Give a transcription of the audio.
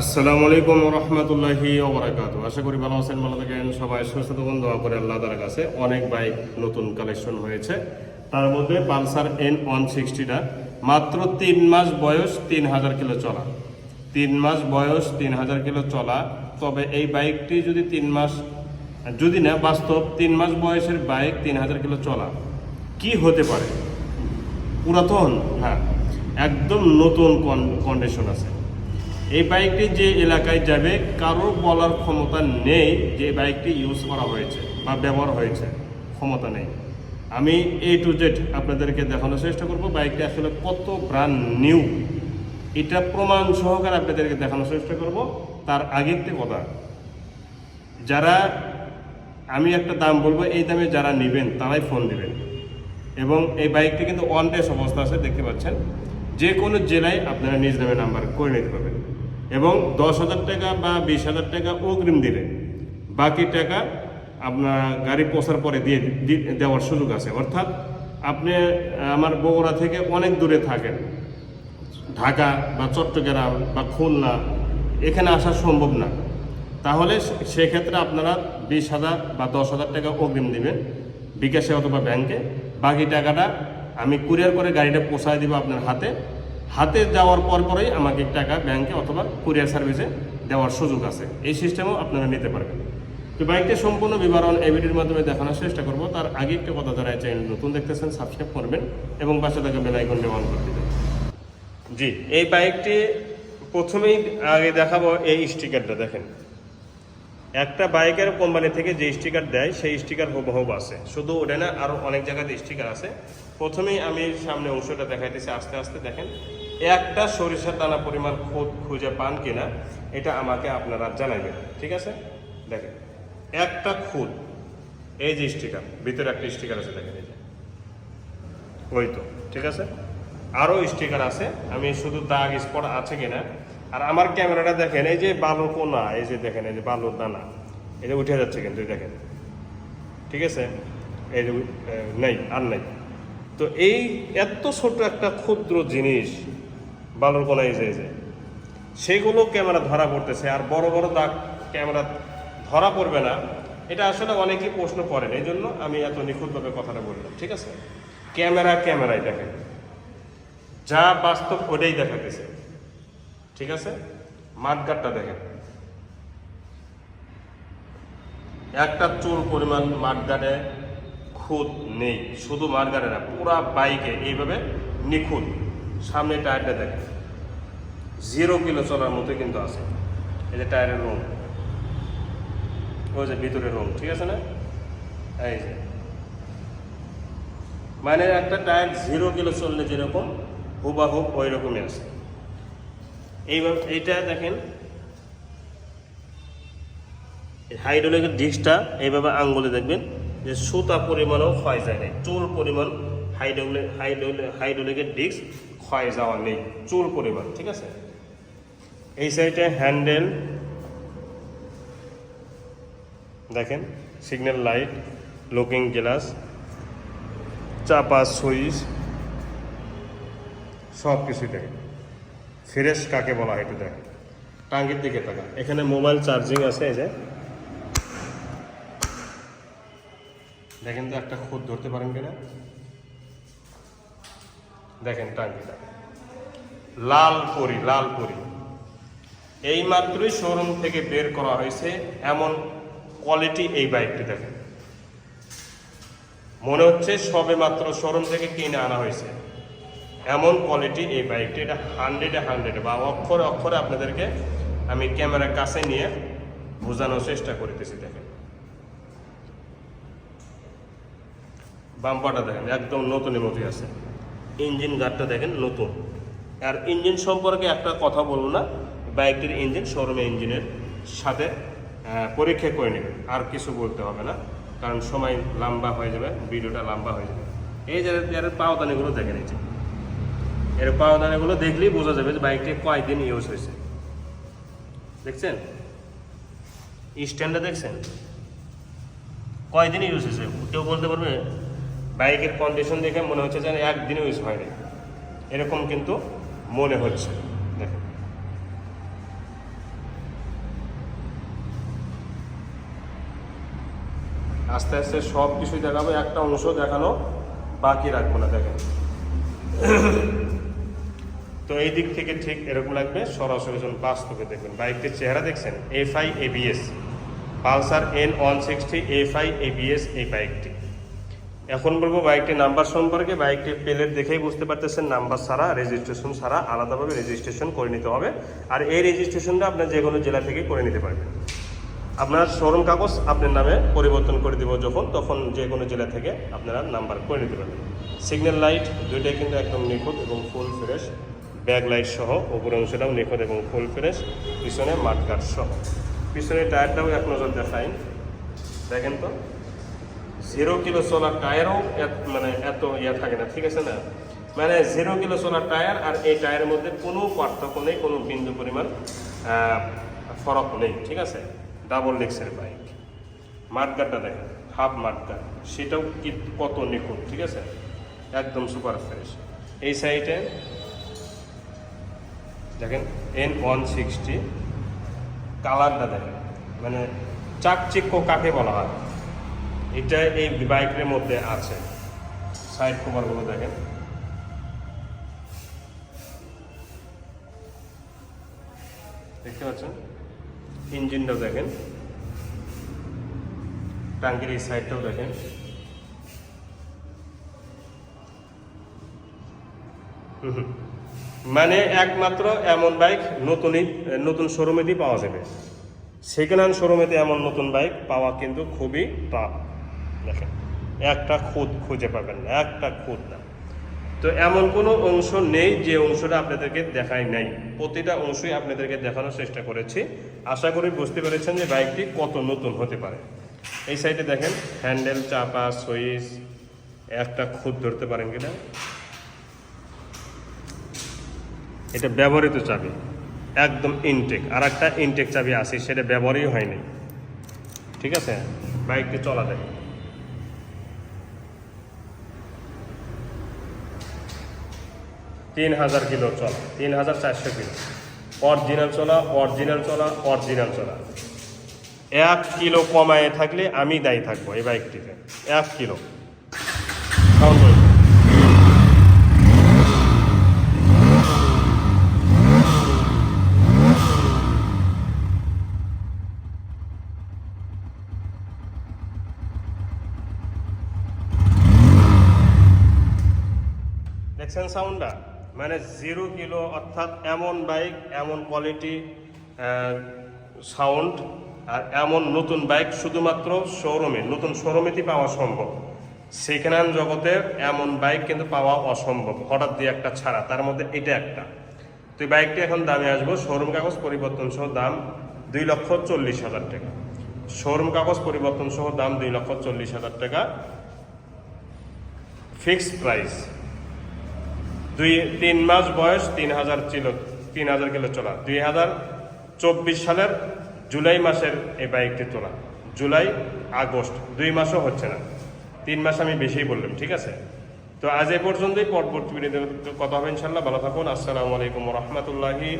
আসসালামু আলাইকুম রহমতুল্লাহি ওবরাকাত আশা করি ভালো আছেন, ভালো থাকেন। সবাই সুস্থ থাকুন, দোয়া করে আল্লাহ তালার কাছে অনেক বাইক নতুন কালেকশন হয়েছে। তার মধ্যে পালসার এন ওয়ান সিক্সটিটা মাত্র তিন মাস বয়স তিন হাজার কিলো চলা। তিন মাস বয়স তিন হাজার কিলো চলা, তবে এই বাইকটি যদি তিন মাস, যদি না, বাস্তব তিন মাস বয়সের বাইক তিন হাজার কিলো চলা, কি হতে পারে? পুরাতন? হ্যাঁ একদম নতুন কন্ডিশন আছে। এই বাইকটি যে এলাকায় যাবে কারও বলার ক্ষমতা নেই যে বাইকটি ইউজ করা হয়েছে বা ব্যবহার হয়েছে। ক্ষমতা নেই। আমি এ টু জেড আপনাদেরকে দেখানোর চেষ্টা করব, বাইকটি আসলে কত ব্র্যান্ড নিউ এটা প্রমাণ সহকারে আপনাদেরকে দেখানোর চেষ্টা করব। তার আগের কথা, যারা, আমি একটা দাম বলব, এই দামে যারা নেবেন, তারাই ফোন দিবেন। এবং এই বাইকটি কিন্তু অন অবস্থা আছে, দেখতে পাচ্ছেন। যে কোনো জেলায় আপনারা নিজ নামে নাম্বার করে নিতে পারবেন। এবং দশ হাজার টাকা বা বিশ হাজার টাকা অগ্রিম দিলে বাকি টাকা আপনার গাড়ি পৌঁছার পরে দিয়ে দেওয়ার সুযোগ আছে। অর্থাৎ আপনি, আমার বগুড়া থেকে অনেক দূরে থাকেন। ঢাকা বা চট্টগ্রাম বা খুলনা, এখানে আসা সম্ভব না। তাহলে সেক্ষেত্রে আপনারা বিশ হাজার বা দশ হাজার টাকা অগ্রিম দিবেন বিকাশে অথবা ব্যাংকে। বাকি টাকাটা আমি কুরিয়ার করে গাড়িটা পৌঁছায় দিব আপনার হাতে। হাতে যাওয়ার পর পরেই আমাকে টাকা ব্যাংকে অথবা কুরিয়ার সার্ভিসে দেওয়ার সুযোগ আছে। এই সিস্টেমও আপনারা নিতে পারবেন। তো বাইকটি সম্পূর্ণ বিবরণ এই ভিডিওর মাধ্যমে দেখানোর চেষ্টা করব। তার আগে একটা কথা যারা চ্যানেল নতুন দেখতেছেন সাবস্ক্রাইব করবেন এবং পাশে থাকা বেল আইকনটি অন করে দেবেন। জি, এই বাইকটি প্রথমেই আগে দেখাবো এই স্টিকারটা দেখেন। একটা বাইকের কোম্পানি থেকে যে স্টিকার দেয়, সেই স্টিকার হুবহুব আছে। শুধু ওটা না আরও অনেক জায়গাতে স্টিকার আছে। প্রথমেই আমি সামনে অংশটা দেখাইতেছি, আস্তে আস্তে দেখেন। একটা সরিষার দানা পরিমাণ খোদ খুঁজে পান কিনা, এটা আমাকে আপনারা জানাবেন ঠিক আছে? দেখেন, একটা খুদ, এই যে স্টিকার, ভিতরে একটা স্টিকার আছে, দেখেন এই যে। ওই তো, ঠিক আছে? আরও স্টিকার আছে, আমি শুধু দাগ স্পট আছে কিনা। আর আমার ক্যামেরাটা দেখেন, এই যে বালুর কোনা, এই যে দেখেন, এই যে বালুর দানা এই যে উঠে যাচ্ছে কিন্তু দেখেন। ঠিক আছে? এই যে নেই, আর নেই। তো এই এত ছোট একটা ক্ষুদ্র জিনিস বালুর এই যে এই সেগুলো ক্যামেরা ধরা পড়তেছে, আর বড় বড় দাগ ক্যামেরা ধরা পড়বে না। এটা আসলে অনেকেই প্রশ্ন করেন এই জন্য আমি এত নিখুঁতভাবে কথাটা বললাম ঠিক আছে? ক্যামেরা, ক্যামেরায় দেখেন। যা বাস্তব ওটাই দেখাতেছে, ঠিক আছে? মাঠগাটটা দেখেন। একটা চুল পরিমাণ মাঠগাটে খুদ নেই। শুধু মাঠগাটে না পুরা বাইকে এইভাবে নিখুঁত। সামনে টায়ারটা দেখেন। জিরো কিলো চলার মতো কিন্তু আছে। এই যে টায়ারের রুম। ওই যে ভিতরের রুম, ঠিক আছে না? এই যে। মানে একটা টায়ার জিরো কিলো চললে যেরকম হুবাহুব ওই রকমই আছে। এইভাবে এইটা দেখেন। হাইড্রোলিকের ডিস্কটা এইভাবে আঙ্গুলে দেখবেন যে সুতা পরিমাণও ক্ষয় যায় নাই, চুল পরিমাণ হাইড্রোলিক হাইড্রোলিক হাইড্রোলিকের ডিস্ক ক্ষয় যাওয়া নেই, চুল পরিমাণ, ঠিক আছে? এই সাইডে হ্যান্ডেল, দেখেন, সিগন্যাল লাইট, লুকিং গ্লাস, চাপা সুইচ সব কিছুই দেখেন। ফ্রেশ কাকে বলা হয় একটু দেখেন। টাঙ্গির দিকে থাকা এখানে মোবাইল চার্জিং আছে, এই যে। দেখেন তো একটা খুদ ধরতে পারেন কিনা? দেখেন টাঙ্গিটা লাল পরি লাল পরি। এই মাত্রই শোরুম থেকে বের করা হয়েছে এমন কোয়ালিটি এই বাইকটি দেখেন। মনে হচ্ছে সবে মাত্র শোরুম থেকে কিনে আনা হয়েছে। এমন কোয়ালিটি এই বাইকটি, এটা হান্ড্রেডে হান্ড্রেড বা অক্ষরে অক্ষরে আপনাদেরকে আমি ক্যামেরার কাছে নিয়ে বোঝানোর চেষ্টা করতেছি দেখেন। বাম্পারটা দেখেন, একদম নতুনের মতোই আছে। ইঞ্জিন গার্ডটা দেখেন নতুন। আর ইঞ্জিন সম্পর্কে একটা কথা বলব না, বাইকটির ইঞ্জিন, শোরুমে ইঞ্জিনের সাথে পরীক্ষা করে নেবেন, আর কিছু বলতে হবে না, কারণ সময় লম্বা হয়ে যাবে, ভিডিওটা লম্বা হয়ে যাবে। এই যে এর পাওদানিগুলো দেখেন এই যে। এর পাওদানিগুলো দেখলেই বোঝা যাবে যে বাইকটি কয়দিন ইউজ হয়েছে। দেখছেন? স্ট্যান্ডটা দেখছেন? কয়দিন ইউজ হয়েছে? কেউ বলতে পারবে? বাইকের কন্ডিশন দেখে মনে হচ্ছে যেন একদিনও ইউজ হয়নি এরকম কিন্তু মনে হচ্ছে। দেখেন। আস্তে আস্তে সব কিছুই দেখাবো, একটা অংশ দেখানো বাকি রাখব না, দেখেন। তো এই দিক থেকে ঠিক এরকম লাগবে, সরাসরি জন বাস্তবে দেখবেন। বাইকটির চেহারা দেখছেন? FI ABS Pulsar N one sixty FI ABS এই বাইকটি। এখন বলব বাইকটির নাম্বার সম্পর্কে। বাইকটির প্লেট দেখেই বুঝতে পারতেছেন, নাম্বার ছাড়া রেজিস্ট্রেশন ছাড়া আলাদাভাবে রেজিস্ট্রেশন করে নিতে হবে। আর এই রেজিস্ট্রেশনটা আপনার যে কোনো জেলা থেকে করে নিতে পারবেন। আপনার শোরুম কাগজ আপনার নামে পরিবর্তন করে দিব যখন, তখন যে কোনো জেলা থেকে আপনারা নাম্বার করে নিতে পারবেন। সিগন্যাল লাইট দুইটাই কিন্তু একদম নিখুঁত এবং ফুল ফ্রেশ ব্যাক লাইট সহ উপর অংশটাও নিখুঁত এবং ফুল ফ্রেশ পিছনে মাঠগাট সহ। পিছনে টায়ারটাও এক নজর দেখাই। দেখেন তো? জিরো কিলো চলার টায়ারও মানে এত ইয়ে থাকে না, ঠিক আছে না? মানে জিরো কিলো চলার টায়ার আর এই টায়ারের মধ্যে কোনো পার্থক্য নেই, কোনো বিন্দু পরিমাণ ফরক নেই, ঠিক আছে? ডাবল ডিক্সের বাইক মাঠগাটটা দেখেন হাফ মাঠগাট সেটাও কি, কত নিখুঁত, ঠিক আছে? একদম সুপার ফ্রেশ এই সাইডে দেখেন এন ওয়ান সিক্সটি কালারটা দেখেন মানে চাকচিক্য কাকে বলা হয়? এটা এই বাইকের মধ্যে আছে। সাইড কভারগুলো দেখেন। দেখতে পাচ্ছেন? ইঞ্জিনটাও দেখেন। টাঙ্কির এই সাইডটাও দেখেন। মানে একমাত্র এমন বাইক নতুনই, নতুন শোরুমেতেই পাওয়া যাবে। সেকেন্ড হ্যান্ড শোরুমেতে এমন নতুন বাইক পাওয়া কিন্তু খুবই টাফ দেখেন, একটা খুদ খুঁজে পাবেন না, একটা খুদ না। তো এমন কোনো অংশ নেই যে অংশটা আপনাদেরকে দেখাই নাই। প্রতিটা অংশই আপনাদেরকে দেখানোর চেষ্টা করেছি। আশা করি বুঝতে পেরেছেন যে বাইকটি কত নতুন হতে পারে। এই সাইডে দেখেন, হ্যান্ডেল, চাপা, সুইচ, একটা খুদ ধরতে পারেন কিনা। এটা ব্যবহৃত চাবি, একদম ইনটেক আর একটা ইনটেক চাবি আছে, সেটা ব্যবহারই হয়নি। ঠিক আছে? বাইকটি চলা দেয় তিন হাজার কিলো চলা তিন হাজার চারশো কিলো। অরিজিনাল চলা অরিজিনাল চলা অরিজিনাল চলা। এক কিলো কমায় থাকলে আমি দায়ী থাকব এই বাইকটিতে। এক কিলো। কাউন্ট। দেখছেন সাউন্ডটা মানে জিরো কিলো অর্থাৎ এমন বাইক এমন কোয়ালিটি সাউন্ড আর এমন নতুন বাইক শুধুমাত্র শোরুমে নতুন শোরুমেতেই পাওয়া সম্ভব। সেকেন্ড হ্যান্ড জগতে এমন বাইক কিন্তু পাওয়া অসম্ভব, হঠাৎ দিয়ে একটা ছাড়া, তার মধ্যে এটা একটা। তো এই বাইকটি এখন দামে আসব শোরুম কাগজ পরিবর্তন সহ দাম দুই লক্ষ চল্লিশ হাজার টাকা। শোরুম কাগজ পরিবর্তন সহ দাম দুই লক্ষ চল্লিশ হাজার টাকা। ফিক্সড প্রাইস দুই, তিন মাস বয়স তিন হাজার ছিল, তিন হাজার কিলো চলা। দুই হাজার চব্বিশ সালের জুলাই মাসের এই বাইকটি তোলা। জুলাই, আগস্ট, দুই মাসও হচ্ছে না। তিন মাস আমি বেশিই বললাম, ঠিক আছে? তো আজ এ পর্যন্তই, পরবর্তী কথা হবে ইনশাল্লাহ ভালো থাকুন, আসসালামু আলাইকুম রহমতুল্লাহি